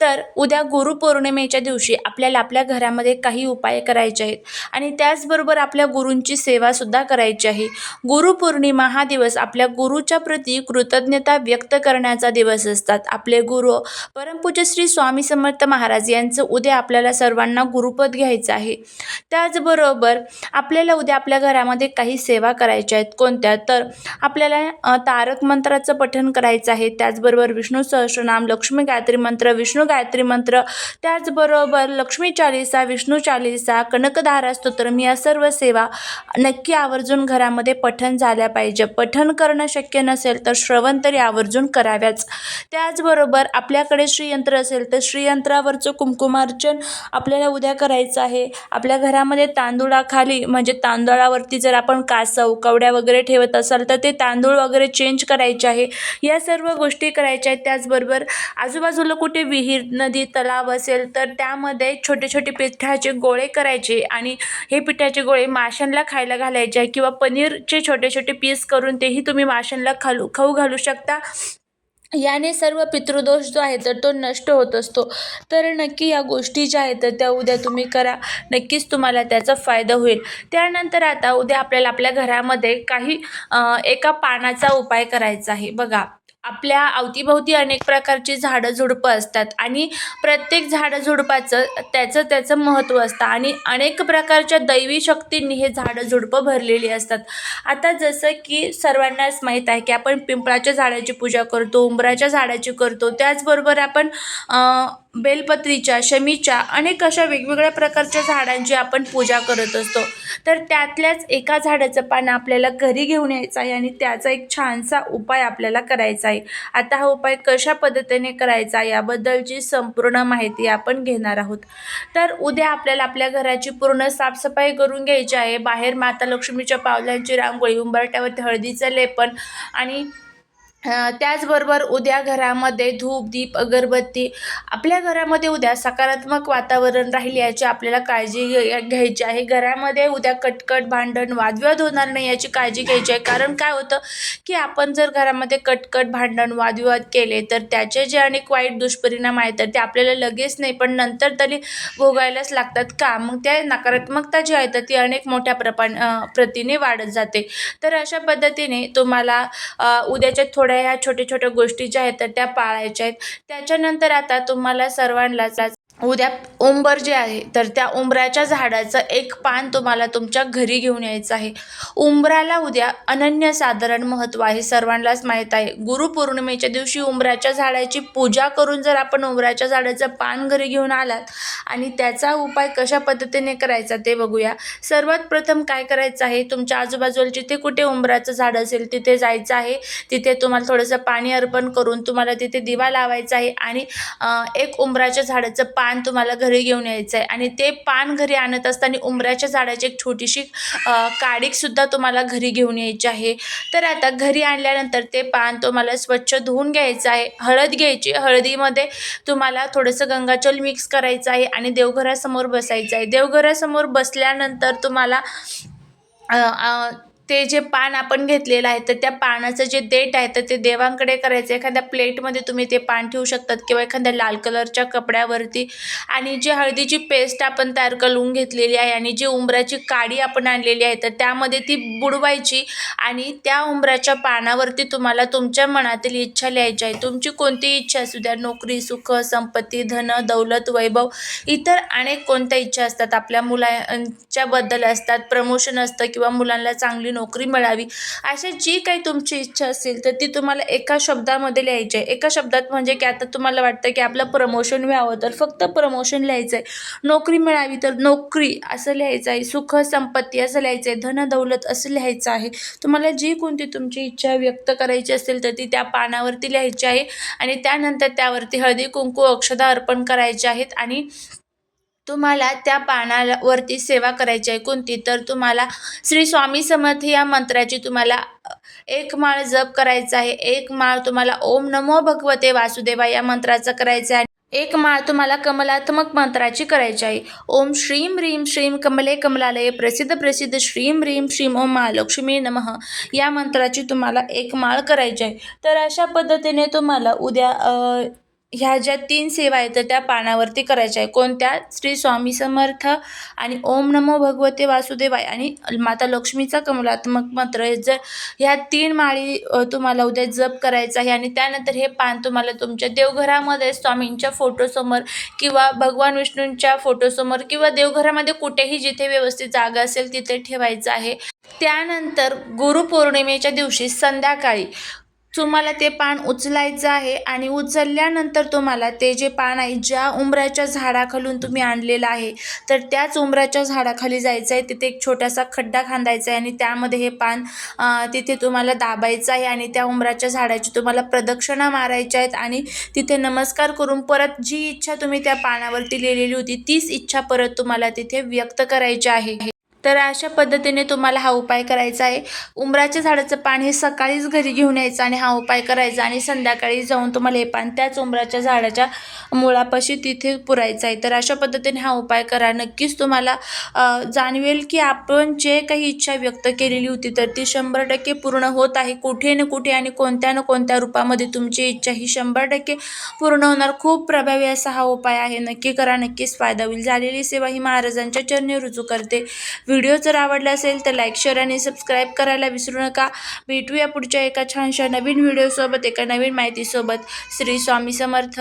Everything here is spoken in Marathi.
तर उद्या गुरुपौर्णिमेच्या दिवशी आपल्याला आपल्या घरामध्ये काही उपाय करायचे आहेत. आणि त्याचबरोबर आपल्या गुरूंची सेवासुद्धा करायची आहे. गुरुपौर्णिमा हा दिवस आपल्या गुरुच्या प्रती कृतज्ञता व्यक्त करण्याचा दिवस असतात. आपले गुरु परमपूज्य श्री स्वामी समर्थ महाराज यांचं उद्या आपल्याला सर्वांना गुरुपद घ्यायचं आहे. त्याचबरोबर आपल्याला उद्या आपल्या घरामध्ये काही सेवा करायच्या आहेत. कोणत्या? तर आपल्याला तारक मंत्राचं पठण करायचं आहे. त्याचबरोबर विष्णू सहस्रनाम लक्ष्मी गायत्री मंत्र विष्णू गायत्री मंत्र. त्याचबरोबर लक्ष्मी चालिसा विष्णू चालिसा कनकधारा स्तोत्रम या सर्व सेवा नक्की आवर्जून घरामध्ये पठण झाल्या पाहिजे. पठण करणं शक्य नसेल तर श्रवण तरी आवर्जून कराव्याच. त्याचबरोबर आपल्याकडे श्रीयंत्र असेल तर श्रीयंत्रावरचं कुमकुमार्चन आपल्याला उद्या करायचं आहे. आपल्या घरामध्ये तांदुळाखाली म्हणजे तांदळावरती जर आपण कासव कवड्या वगैरे ठेवत असाल तर ते तांदूळ वगैरे चेंज करायचे आहे. या सर्व गोष्टी करायच्या आहेत. त्याचबरोबर आजूबाजूला कुठे विहीर नदी तलाव असेल तर त्यामध्ये छोटे छोटे पिठाचे गोळे करायचे आणि हे पिठाचे गोळे माशांना खायला घालायचे किंवा पनीरचे छोटे छोटे पीस करून तेही तुम्ही माशांना खालू खाऊ घालू शकता. याने सर्व पितृदोष जो आहे तर तो नष्ट होत असतो. तर नक्की या गोष्टी ज्या आहेत तर त्या उद्या तुम्ही करा. नक्कीच तुम्हाला त्याचा फायदा होईल. त्यानंतर आता उद्या आपल्याला आपल्या घरामध्ये काही एका पानाचा उपाय करायचा आहे. बघा आपल्या अवतीभोवती अनेक प्रकारची झाडं झुडपं असतात आणि प्रत्येक झाडं झुडपाचं त्याचं त्याचं महत्त्व असतं आणि अनेक प्रकारच्या दैवी शक्तींनी हे झाडं झुडपं भरलेली असतात. आता जसं की सर्वांनाच माहीत आहे की आपण पिंपळाच्या झाडाची पूजा करतो उंबराच्या झाडाची करतो त्याचबरोबर आपण बेलपत्रीच्या शमीच्या अनेक अशा वेगवेगळ्या प्रकारच्या झाडांची आपण पूजा करत असतो. तर त्यातल्याच एका झाडाचं पान आपल्याला घरी घेऊन यायचं आहे आणि त्याचा एक छानसा उपाय आपल्याला करायचा आहे. आता हा उपाय कशा पद्धतीने करायचा याबद्दलची संपूर्ण माहिती आपण घेणार आहोत. तर उद्या आपल्याला आपल्या घराची पूर्ण साफसफाई करून घ्यायची आहे. बाहेर माता लक्ष्मीच्या पावलांची रांगोळी उंबरट्यावरती हळदीचं लेपन आणि त्याचबरोबर उद्या घरामध्ये धूप दीप अगरबत्ती आपल्या घरामध्ये उद्या सकारात्मक वातावरण राहील याची आपल्याला काळजी घ्या- घ्यायची आहे. घरामध्ये उद्या कटकट भांडण वादविवाद होणार नाही याची काळजी घ्यायची आहे. कारण काय होतं की आपण जर घरामध्ये कटकट भांडण वादविवाद केले तर त्याचे जे अनेक वाईट दुष्परिणाम आहेत तर ते आपल्याला लगेच नाही पण नंतर तरी भोगायलाच लागतात का? मग त्या नकारात्मकता जी आहे तर ती अनेक मोठ्या प्रपा प्रतीने वाढत जाते. तर अशा पद्धतीने तुम्हाला उद्याच्या थोड्या ह्या छोट्या छोट्या गोष्टी ज्या आहेत तर त्या पाळायच्या आहेत. त्याच्यानंतर आता तुम्हाला सर्वांनाच उद्या उंबर जे आहे तर त्या उंबराच्या झाडाचं एक पान तुम्हाला तुमच्या घरी घेऊन यायचं आहे. उंबराला उद्या अनन्यसाधारण महत्त्व आहे. सर्वांनाच माहीत आहे. गुरुपौर्णिमेच्या दिवशी उंबराच्या झाडाची पूजा करून जर आपण उंबराच्या झाडाचं पान घरी घेऊन आलात आणि त्याचा उपाय कशा पद्धतीने करायचा ते बघूया. सर्वात प्रथम काय करायचं आहे? तुमच्या आजूबाजूला जिथे कुठे उंबराचं झाड असेल तिथे जायचं आहे. तिथे तुम्हाला थोडंसं पाणी अर्पण करून तुम्हाला तिथे दिवा लावायचा आहे आणि एक उंबराच्या झाडाचं पान पान तुम्हाला घरी घेऊन यायचं आहे आणि ते पान घरी आणत असताना उंबऱ्याच्या झाडाची एक छोटीशी काडीकसुद्धा तुम्हाला घरी घेऊन यायची आहे. तर आता घरी आणल्यानंतर ते पान तुम्हाला स्वच्छ धुवून घ्यायचं आहे. हळद घ्यायची हळदीमध्ये तुम्हाला थोडंसं गंगाजल मिक्स करायचं आहे आणि देवघरासमोर बसायचं आहे. देवघरासमोर बसल्यानंतर तुम्हाला ते जे पान आपण घेतलेलं आहे तर त्या पानाचं जे देठ आहे तर ते देवांकडे करायचं. एखाद्या प्लेटमध्ये तुम्ही ते पान ठेवू शकतात किंवा एखाद्या लाल कलरच्या कपड्यावरती. आणि जी हळदीची पेस्ट आपण तयार करून घेतलेली आहे आणि जी उंबराची काडी आपण आणलेली आहे तर त्यामध्ये ती बुडवायची आणि त्या उंबराच्या पानावरती तुम्हाला तुमच्या मनातील इच्छा लिहायची आहे. तुमची कोणतीही इच्छा असू द्या नोकरी सुख संपत्ती धन दौलत वैभव इतर अनेक कोणत्या इच्छा असतात? आपल्या मुलांच्याबद्दल असतात प्रमोशन असतं किंवा मुलांना चांगली नोकरी मिळावी. अशा जी काही तुमची इच्छा असेल तर ती तुम्हाला एका शब्दामध्ये लिहायची आहे. एका शब्दात म्हणजे की आता तुम्हाला वाटतं की आपलं प्रमोशन व्हावं तर फक्त प्रमोशन लिहायचं आहे नोकरी मिळावी तर नोकरी असं लिहायचं आहे. सुख संपत्ती असं लिहायचं आहे. धन दौलत असं लिहायचं आहे. तुम्हाला जी कोणती तुमची इच्छा व्यक्त करायची असेल तर ती त्या पानावरती लिहायची आहे. आणि त्यानंतर त्यावरती हळदी कुंकू अक्षदा अर्पण करायचे आहेत. आणि तुम्हाला त्या पानावरती सेवा करायची आहे कोणती तर तुम्हाला श्री स्वामी समर्थ या मंत्राची तुम्हाला एक माळ जप करायचा आहे. एक माळ तुम्हाला ओम नमो भगवते वासुदेवा या मंत्राचा करायचा आहे. एक माळ तुम्हाला कमलात्मक मंत्राची करायची आहे. ओम श्रीम ह्रीम श्रीम कमले कमलालय प्रसिद्ध प्रसिद्ध श्रीम ह्रीम श्रीम ओम महालक्ष्मी नमः या मंत्राची तुम्हाला एक माळ करायची आहे. तर अशा पद्धतीने तुम्हाला उद्या ह्या ज्या तीन सेवा आहेत तर त्या पानावरती करायच्या आहे कोणत्या? श्री स्वामी समर्थ आणि ओम नमो भगवते वासुदेवाय आणि माता लक्ष्मीचा कमलात्मक मंत्र. हे जर ह्या तीन माळी तुम्हाला उद्या जप करायचा आहे आणि त्यानंतर हे पान तुम्हाला तुमच्या देवघरामध्ये स्वामींच्या फोटोसमोर किंवा भगवान विष्णूंच्या फोटोसमोर किंवा देवघरामध्ये कुठेही जिथे व्यवस्थित जागा असेल तिथे ठेवायचं आहे. त्यानंतर गुरुपौर्णिमेच्या दिवशी संध्याकाळी तुम्हाला ते पान उचलायचं आहे आणि उचलल्यानंतर तुम्हाला ते जे पान आहे ज्या उंबराच्या झाडाखालून तुम्ही आणलेलं आहे तर त्याच उंबराच्या झाडाखाली जायचं आहे. तिथे एक छोटासा खड्डा खांदायचा आहे आणि त्यामध्ये हे पान तिथे तुम्हाला दाबायचं आहे आणि त्या उंबराच्या झाडाची तुम्हाला प्रदक्षिणा मारायच्या आहेत आणि तिथे नमस्कार करून परत जी इच्छा तुम्ही त्या पानावरती लिहिलेली होती तीच इच्छा परत तुम्हाला तिथे व्यक्त करायची आहे. तर अशा पद्धतीने तुम्हाला हा उपाय करायचा आहे. उंबराच्या झाडाचं पान हे सकाळीच घरी घेऊन यायचं आणि हा उपाय करायचा आणि संध्याकाळी जाऊन तुम्हाला हे पान त्याच उंबराच्या झाडाच्या मुळापाशी तिथे पुरायचं आहे. तर अशा पद्धतीने हा उपाय करा. नक्कीच तुम्हाला जाणवेल की आपण जे काही इच्छा व्यक्त केलेली होती तर ती शंभर टक्के पूर्ण होत आहे. कुठे ना कुठे आणि कोणत्या ना कोणत्या रूपामध्ये तुमची इच्छा ही शंभर टक्के पूर्ण होणार. खूप प्रभावी असा हा उपाय आहे. नक्की करा. नक्कीच फायदा होईल. झालेली सेवा ही महाराजांच्या चरणी रुजू करते. व्हिडिओ जर आवडला असेल तर लाईक शेअर आणि सबस्क्राईब करायला विसरू नका. भेटूया पुढच्या एका छानशा नवीन व्हिडिओसोबत एका नवीन माहितीसोबत. श्री स्वामी समर्थ.